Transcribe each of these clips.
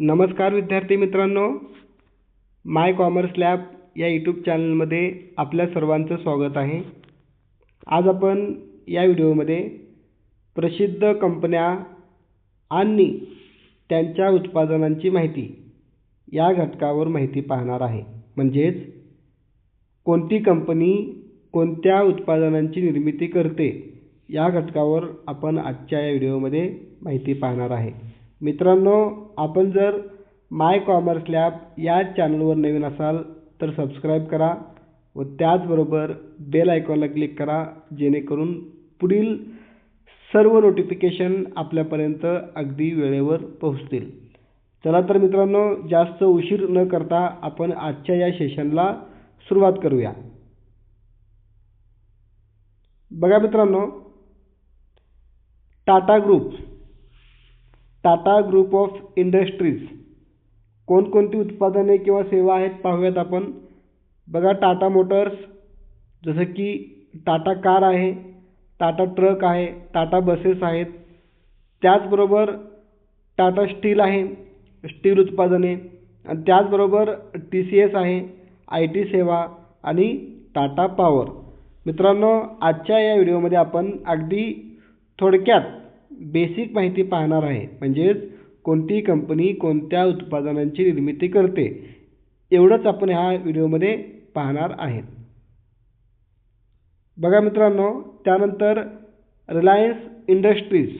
नमस्कार विद्यार्थी मित्रांनो. माय कॉमर्स लॅब या यूट्यूब चॅनलमध्ये आपल्या सर्वांचं स्वागत आहे. आज आपण या व्हिडिओमध्ये प्रसिद्ध कंपन्या आणि त्यांच्या उत्पादनांची माहिती या घटकावर माहिती पाहणार आहे. म्हणजेच कोणती कंपनी कोणत्या उत्पादनांची निर्मिती करते या घटकावर आपण आजच्या या व्हिडिओमध्ये माहिती पाहणार आहे. मित्रांनो आपण जर माय कॉमर्स लॅब या चॅनलवर नवीन असाल तर सबस्क्राईब करा व त्याचबरोबर बेल आयकॉनला क्लिक करा जेणेकरून पुढील सर्व नोटिफिकेशन आपल्यापर्यंत अगदी वेळेवर पोहोचतील. चला तर मित्रांनो जास्त उशीर न करता आपण आजच्या या सेशनला सुरुवात करूया. बघा मित्रांनो Tata group Tata group of industries. कोणकोणती उत्पादने किंवा सेवा आहेत पाहूयात आपण. बघा टाटा मोटर्स जसं की टाटा कार आहे टाटा ट्रक आहे टाटा बसेस आहेत. त्याचबरोबर टाटा स्टील आहे स्टील उत्पादने. आणि त्याचबरोबर टी सी एस आहे आय टी सेवा आणि टाटा पॉवर. मित्रांनो आजच्या या व्हिडिओमध्ये आपण अगदी थोडक्यात बेसिक माहिती पाहणार आहे. म्हणजेच कोणती कंपनी कोणत्या उत्पादनांची निर्मिती करते एवढंच आपण ह्या व्हिडिओमध्ये पाहणार आहेत. बघा मित्रांनो त्यानंतर रिलायन्स इंडस्ट्रीज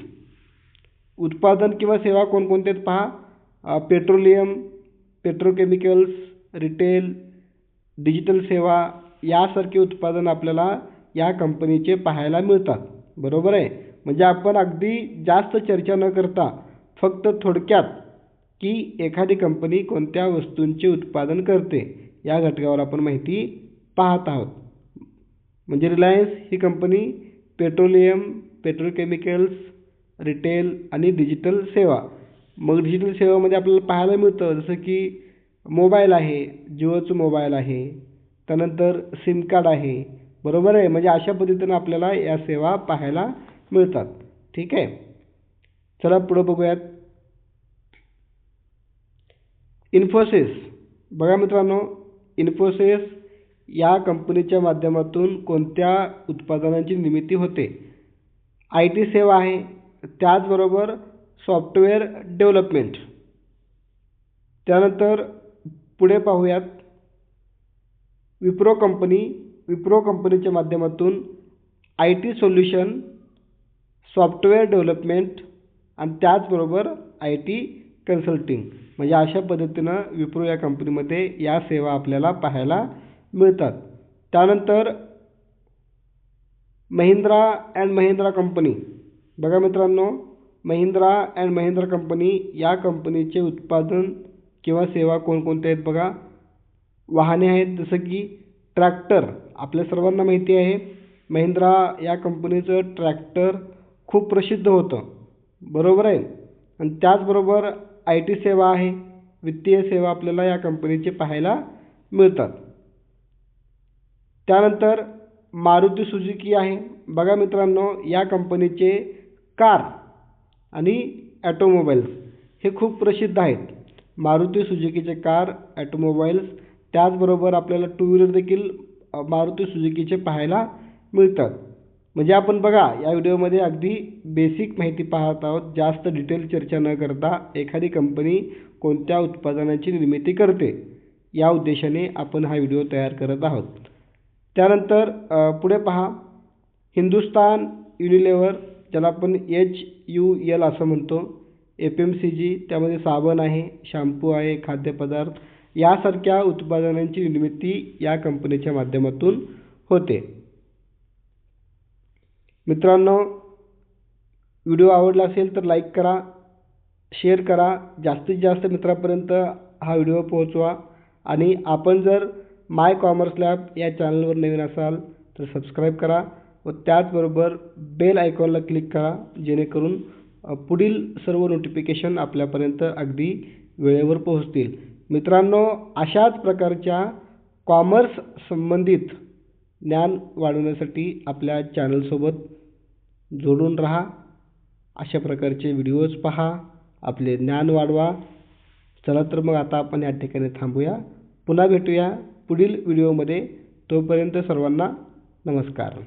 उत्पादन किंवा सेवा कोणकोणते आहेत पहा. पेट्रोलियम पेट्रोकेमिकल्स रिटेल डिजिटल सेवा यासारखे उत्पादन आपल्याला या कंपनीचे पाहायला मिळतात. बरोबर आहे? म्हणजे आपण अगदी जास्त चर्चा न करता फक्त थोडक्यात की एखादी कंपनी कोणत्या वस्तूंचे उत्पादन करते या घटकावर आपण माहिती पाहत आहोत. म्हणजे रिलायन्स ही कंपनी पेट्रोलियम पेट्रोकेमिकल्स रिटेल आणि डिजिटल सेवा. मग डिजिटल सेवामध्ये आपल्याला पाहायला मिळतं जसं की मोबाईल आहे जिओचं मोबाईल आहे त्यानंतर सिम कार्ड आहे. बरोबर आहे? म्हणजे अशा पद्धतीनं आपल्याला या सेवा पाहायला मिळतात. ठीक आहे? चला पुढं बघूयात. इन्फोसिस. बघा मित्रांनो इन्फोसिस या कंपनीच्या माध्यमातून कोणत्या उत्पादनांची निर्मिती होते? आय टी सेवा आहे. त्याचबरोबर सॉफ्टवेअर डेव्हलपमेंट. त्यानंतर पुढे पाहूयात. विप्रो कंपनी. विप्रो कंपनीच्या माध्यमातून I T solution software development आणि त्याचबरोबर आय टी कन्सल्टिंग. म्हणजे अशा पद्धतीनं विप्रो या कंपनीमध्ये या सेवा आपल्याला पाहायला मिळतात. त्यानंतर महिंद्रा अँड महिंद्रा कंपनी. बघा मित्रांनो महिंद्रा अँड महिंद्रा कंपनी या कंपनीचे उत्पादन किंवा सेवा कोणकोणत्या आहेत बघा? वाहने आहेत जसं की ट्रॅक्टर. आपल्या सर्वांना माहिती आहे महिंद्रा या कंपनीचं ट्रॅक्टर खूप प्रसिद्ध होतं. बरोबर आहे? आणि त्याचबरोबर आय टी सेवा आहे. वित्तीय सेवा आपल्याला या कंपनीचे पाहायला मिळतात. त्यानंतर मारुती सुजुकी आहे. बघा मित्रांनो या कंपनीचे कार आणि ॲटोमोबाईल्स हे खूप प्रसिद्ध आहेत. मारुती सुजुकीचे कार ॲटोमोबाईल्स त्याचबरोबर आपल्याला टू व्हीलर देखील मारुती सुजुकीचे पाहायला मिळतात. म्हणजे आपण बघा या व्हिडिओमध्ये अगदी बेसिक माहिती पाहत आहोत. जास्त डिटेल चर्चा न करता एखादी कंपनी कोणत्या उत्पादनांची निर्मिती करते या उद्देशाने आपण हा व्हिडिओ तयार करत आहोत. त्यानंतर पुढे पहा. हिंदुस्तान युनिलेवर ज्याला आपण एच यू एल असं म्हणतो एफ एम सी जी त्यामध्ये साबण आहे शॅम्पू आहे खाद्यपदार्थ यासारख्या उत्पादनांची निर्मिती या कंपनीच्या माध्यमातून होते. मित्रांनो व्हिडिओ आवडला असेल तर लाईक करा शेअर करा. जास्तीत जास्त मित्रापर्यंत हा व्हिडिओ पोहोचवा. आणि आपण जर माय कॉमर्स लॅब या चॅनलवर नवीन असाल तर सबस्क्राईब करा व त्याचबरोबर बेल आयकॉनला क्लिक करा जेणेकरून पुढील सर्व नोटिफिकेशन आपल्यापर्यंत अगदी वेळेवर पोहोचतील. मित्रांनो अशाच प्रकारच्या कॉमर्स संबंधित ज्ञान वाढवण्यासाठी आपल्या चॅनलसोबत जोडून राहा. अशा प्रकारचे व्हिडिओज पहा. आपले ज्ञान वाढवा. चला तर मग आता आपण या ठिकाणी थांबूया. पुन्हा भेटूया पुढील व्हिडिओमध्ये तोपर्यंत सर्वांना नमस्कार.